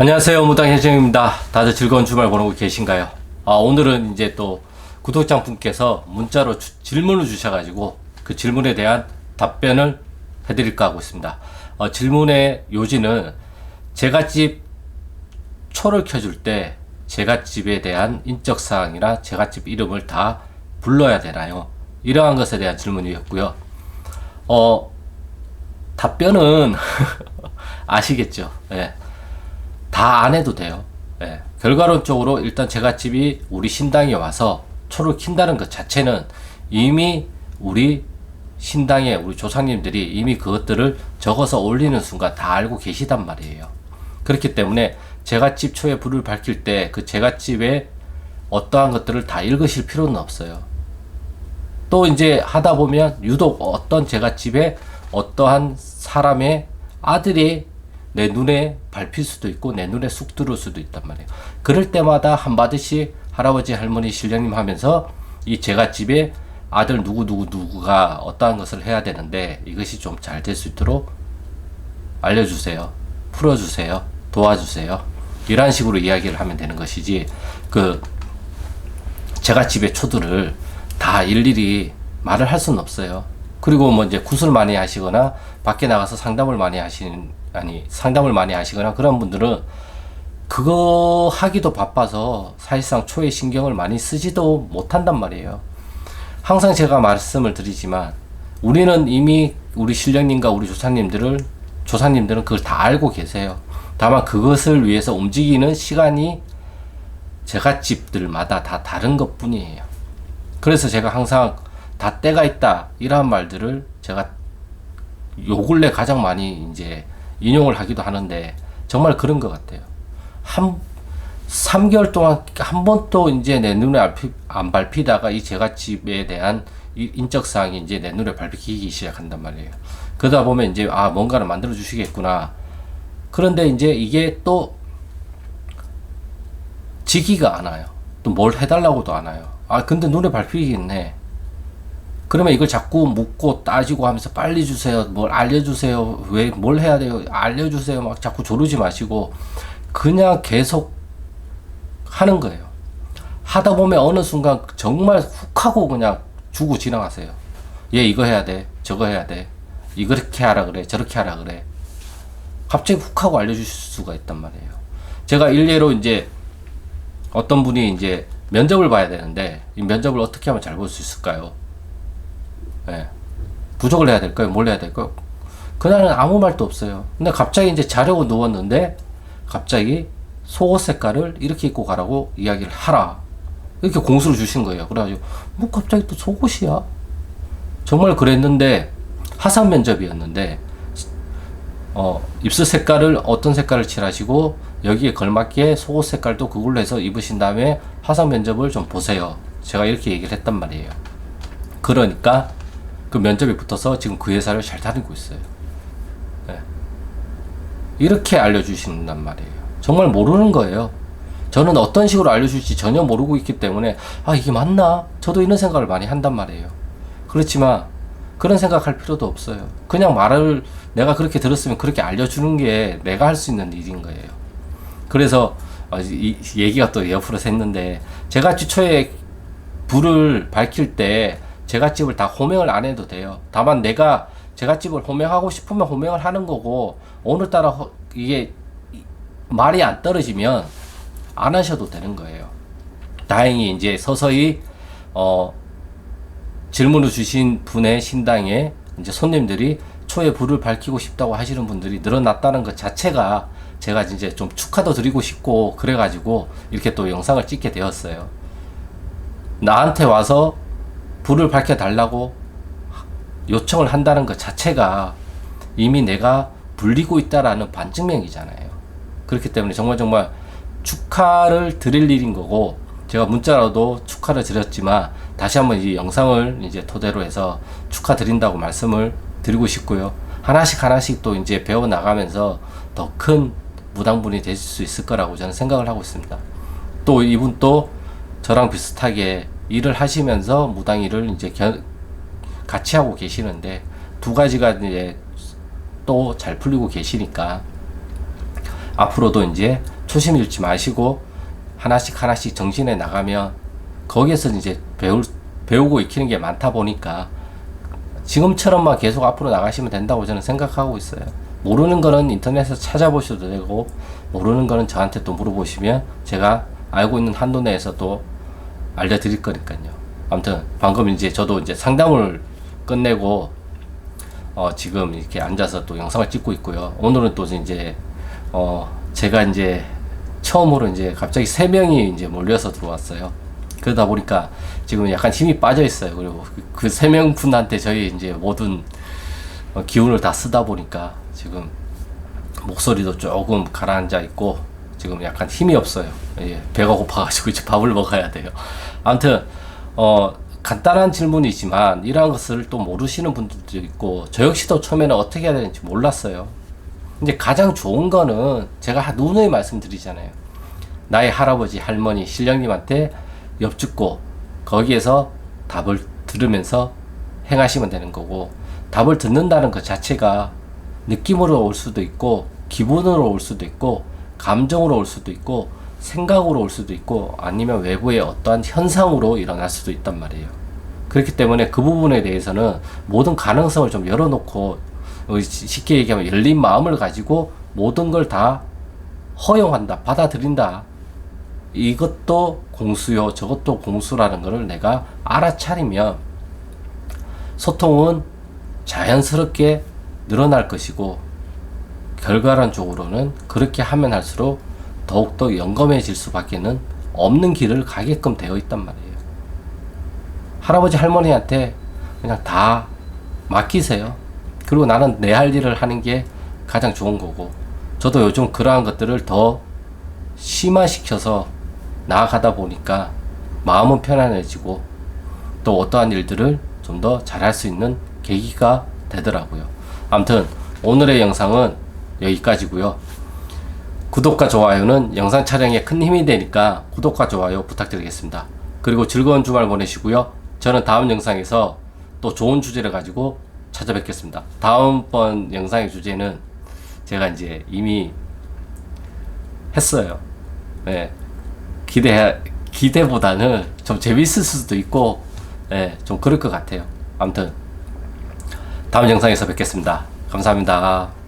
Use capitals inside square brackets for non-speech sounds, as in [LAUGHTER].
안녕하세요. 무당 혜정입니다. 다들 즐거운 주말 보내고 계신가요? 아, 오늘은 이제 또 구독자 분께서 문자로 주- 질문을 주셔가지고 그 질문에 대한 답변을 해드릴까 하고 있습니다. 어, 질문의 요지는 제갓집 초를 켜줄 때 제갓집에 대한 인적사항이나 제갓집 이름을 다 불러야 되나요? 이러한 것에 대한 질문이었고요. 어, 답변은 [LAUGHS] 아시겠죠? 예. 다 안 해도 돼요. 예. 결과론적으로 일단 제갓집이 우리 신당에 와서 초를 킨다는 것 자체는 이미 우리 신당에 우리 조상님들이 이미 그것들을 적어서 올리는 순간 다 알고 계시단 말이에요. 그렇기 때문에 제갓집 초에 불을 밝힐 때 그 제갓집에 어떠한 것들을 다 읽으실 필요는 없어요. 또 이제 하다 보면 유독 어떤 제갓집에 어떠한 사람의 아들이 내 눈에 밟힐 수도 있고 내 눈에 쑥 들어올 수도 있단 말이에요. 그럴 때마다 한마디씩 할아버지 할머니 신령님 하면서 이 제갓집에 아들 누구 누구 누구가 어떠한 것을 해야 되는데 이것이 좀 잘 될 수 있도록 알려주세요. 풀어주세요. 도와주세요. 이런 식으로 이야기를 하면 되는 것이지 그 제가 집에 초들을 다 일일이 말을 할 수는 없어요. 그리고 뭐 이제 구슬 많이 하시거나 밖에 나가서 상담을 많이 하시는 아니 상담을 많이 하시거나 그런 분들은 그거 하기도 바빠서 사실상 초에 신경을 많이 쓰지도 못한단 말이에요. 항상 제가 말씀을 드리지만 우리는 이미 우리 신령님과 우리 조상님들을 조상님들은 그걸 다 알고 계세요. 다만 그것을 위해서 움직이는 시간이 제가 집들마다 다 다른 것 뿐이에요. 그래서 제가 항상 다 때가 있다 이러한 말들을 제가 요 근래 가장 많이 이제 인용을 하기도 하는데 정말 그런 것 같아요. 한 3개월 동안 한 번도 이제 내 눈에 안, 밟히다가 이 제갓집에 대한 이 인적 사항이 이제 내 눈에 밟히기 시작한단 말이에요. 그러다 보면 이제 아 뭔가를 만들어 주시겠구나. 그런데 이제 이게 또 지기가 않아요. 또 뭘 해달라고도 안 와요. 아 근데 눈에 밟히겠네. 그러면 이걸 자꾸 묻고 따지고 하면서 빨리 주세요. 뭘 알려주세요. 왜 뭘 해야 돼요? 알려주세요. 막 자꾸 조르지 마시고 그냥 계속 하는 거예요. 하다 보면 어느 순간 정말 훅 하고 그냥 주고 지나가세요. 얘 이거 해야 돼. 저거 해야 돼. 이렇게 하라 그래. 저렇게 하라 그래. 갑자기 훅 하고 알려주실 수가 있단 말이에요. 제가 일례로 이제 어떤 분이 이제 면접을 봐야 되는데 이 면접을 어떻게 하면 잘 볼 수 있을까요? 예. 부족을 해야 될까요? 뭘 해야 될까요? 그날은 아무 말도 없어요. 근데 갑자기 이제 자려고 누웠는데 갑자기 속옷 색깔을 이렇게 입고 가라고 이야기를 하라. 이렇게 공수를 주신 거예요. 그래가지고 뭐 갑자기 또 속옷이야? 정말 그랬는데 하상 면접이었는데 어, 입술 색깔을 어떤 색깔을 칠하시고 여기에 걸맞게 속옷 색깔도 그걸로 해서 입으신 다음에 화상 면접을 좀 보세요. 제가 이렇게 얘기를 했단 말이에요. 그러니까 그 면접에 붙어서 지금 그 회사를 잘 다니고 있어요. 네. 이렇게 알려주신단 말이에요. 정말 모르는 거예요. 저는 어떤 식으로 알려줄지 전혀 모르고 있기 때문에 아 이게 맞나? 저도 이런 생각을 많이 한단 말이에요. 그렇지만 그런 생각할 필요도 없어요. 그냥 말을 내가 그렇게 들었으면 그렇게 알려주는 게 내가 할 수 있는 일인 거예요. 그래서 어, 이 얘기가 또 옆으로 샜는데 제가 주초에 불을 밝힐 때 제갓집을 다 호명을 안 해도 돼요. 다만 내가 제갓집을 호명하고 싶으면 호명을 하는 거고 오늘따라 허- 이게 말이 안 떨어지면 안 하셔도 되는 거예요. 다행히 이제 서서히 어 질문을 주신 분의 신당에 이제 손님들이 초에 불을 밝히고 싶다고 하시는 분들이 늘어났다는 것 자체가 제가 이제 좀 축하도 드리고 싶고 그래가지고 이렇게 또 영상을 찍게 되었어요. 나한테 와서 불을 밝혀 달라고 요청을 한다는 것 자체가 이미 내가 불리고 있다라는 반증명이잖아요. 그렇기 때문에 정말 정말 축하를 드릴 일인 거고 제가 문자로도 축하를 드렸지만 다시 한번 이 영상을 이제 토대로 해서 축하드린다고 말씀을 드리고 싶고요. 하나씩 하나씩 또 이제 배워 나가면서 더 큰 무당분이 되실 수 있을 거라고 저는 생각을 하고 있습니다. 또 이분 또 저랑 비슷하게 일을 하시면서 무당 일을 이제 견- 같이 하고 계시는데 두 가지가 이제 또 잘 풀리고 계시니까 앞으로도 이제 초심 잃지 마시고 하나씩 하나씩 정신에 나가면 거기에서 이제 배울 배우고 익히는 게 많다 보니까 지금처럼만 계속 앞으로 나가시면 된다고 저는 생각하고 있어요. 모르는 거는 인터넷에서 찾아보셔도 되고 모르는 거는 저한테 또 물어보시면 제가 알고 있는 한도 내에서 또 알려드릴 거니까요. 아무튼 방금 이제 저도 이제 상담을 끝내고 어 지금 이렇게 앉아서 또 영상을 찍고 있고요. 오늘은 또 이제 어 제가 이제 처음으로 이제 갑자기 세 명이 이제 몰려서 들어왔어요. 그러다 보니까 지금 약간 힘이 빠져 있어요. 그리고 그 세 명 분한테 저희 이제 모든 어, 기운을 다 쓰다 보니까 지금 목소리도 조금 가라앉아 있고 지금 약간 힘이 없어요. 예, 배가 고파가지고 이제 밥을 먹어야 돼요. 아무튼 어 간단한 질문이지만 이러한 것을 또 모르시는 분들도 있고 저 역시도 처음에는 어떻게 해야 되는지 몰랐어요. 이제 가장 좋은 거는 제가 누누이 말씀드리잖아요. 나의 할아버지, 할머니, 신령님한테 엽죽고 거기에서 답을 들으면서 행하시면 되는 거고 답을 듣는다는 것 자체가 느낌으로 올 수도 있고 기분으로 올 수도 있고 감정으로 올 수도 있고 생각으로 올 수도 있고 아니면 외부의 어떠한 현상으로 일어날 수도 있단 말이에요. 그렇기 때문에 그 부분에 대해서는 모든 가능성을 좀 열어놓고 어, 쉽게 얘기하면 열린 마음을 가지고 모든 걸 다 허용한다, 받아들인다. 이것도 공수요, 저것도 공수라는 것을 내가 알아차리면 소통은 자연스럽게 늘어날 것이고 결과론적으로는 그렇게 하면 할수록 더욱더 영검해질 수밖에는 없는 길을 가게끔 되어 있단 말이에요. 할아버지 할머니한테 그냥 다 맡기세요. 그리고 나는 내 할 일을 하는 게 가장 좋은 거고 저도 요즘 그러한 것들을 더 심화시켜서 나아가다 보니까 마음은 편안해지고 또 어떠한 일들을 좀 더 잘할 수 있는 계기가 되더라고요. 아무튼 오늘의 영상은 여기까지고요. 구독과 좋아요는 영상 촬영에 큰 힘이 되니까 구독과 좋아요 부탁드리겠습니다. 그리고 즐거운 주말 보내시고요. 저는 다음 영상에서 또 좋은 주제를 가지고 찾아뵙겠습니다. 다음번 영상의 주제는 제가 이제 이미 했어요. 네. 기대, 기대보다는 좀 재밌을 수도 있고, 네, 좀 그럴 것 같아요. 아무튼, 다음 영상에서 뵙겠습니다. 감사합니다.